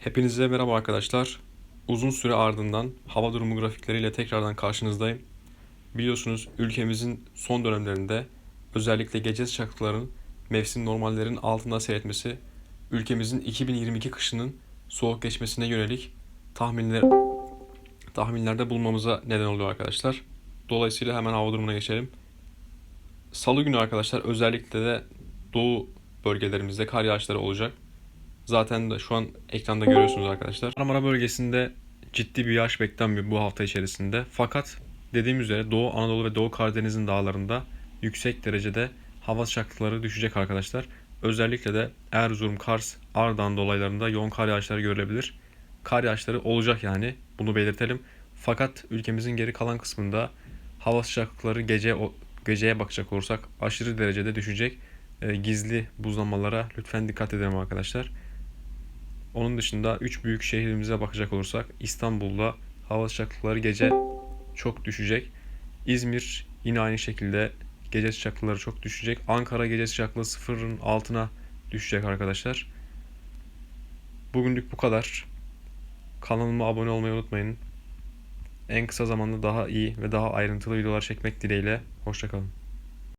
Hepinize merhaba arkadaşlar. Uzun süre ardından hava durumu grafikleriyle tekrardan karşınızdayım. Biliyorsunuz ülkemizin son dönemlerinde özellikle gece sıcaklıkların mevsim normallerin altında seyretmesi ülkemizin 2022 kışının soğuk geçmesine yönelik tahminler tahminlerde bulmamıza neden oluyor arkadaşlar. Dolayısıyla hemen hava durumuna geçelim. Salı günü arkadaşlar özellikle de doğu bölgelerimizde kar yağışları olacak. Zaten de şu an ekranda görüyorsunuz arkadaşlar. Marmara bölgesinde ciddi bir yağış beklenmiyor bu hafta içerisinde. Fakat dediğim üzere Doğu Anadolu ve Doğu Karadeniz'in dağlarında yüksek derecede hava sıcaklıkları düşecek arkadaşlar. Özellikle de Erzurum, Kars, Ardahan dolaylarında yoğun kar yağışları görülebilir. Kar yağışları olacak yani bunu belirtelim. Fakat ülkemizin geri kalan kısmında hava sıcaklıkları gece geceye bakacak olursak aşırı derecede düşecek. E, gizli buzlanmalara lütfen dikkat edelim arkadaşlar. Onun dışında 3 büyük şehrimize bakacak olursak İstanbul'da hava sıcaklıkları gece çok düşecek. İzmir yine aynı şekilde gece sıcaklıkları çok düşecek. Ankara gece sıcaklığı sıfırın altına düşecek arkadaşlar. Bugünlük bu kadar. Kanalıma abone olmayı unutmayın. En kısa zamanda daha iyi ve daha ayrıntılı videolar çekmek dileğiyle. Hoşçakalın.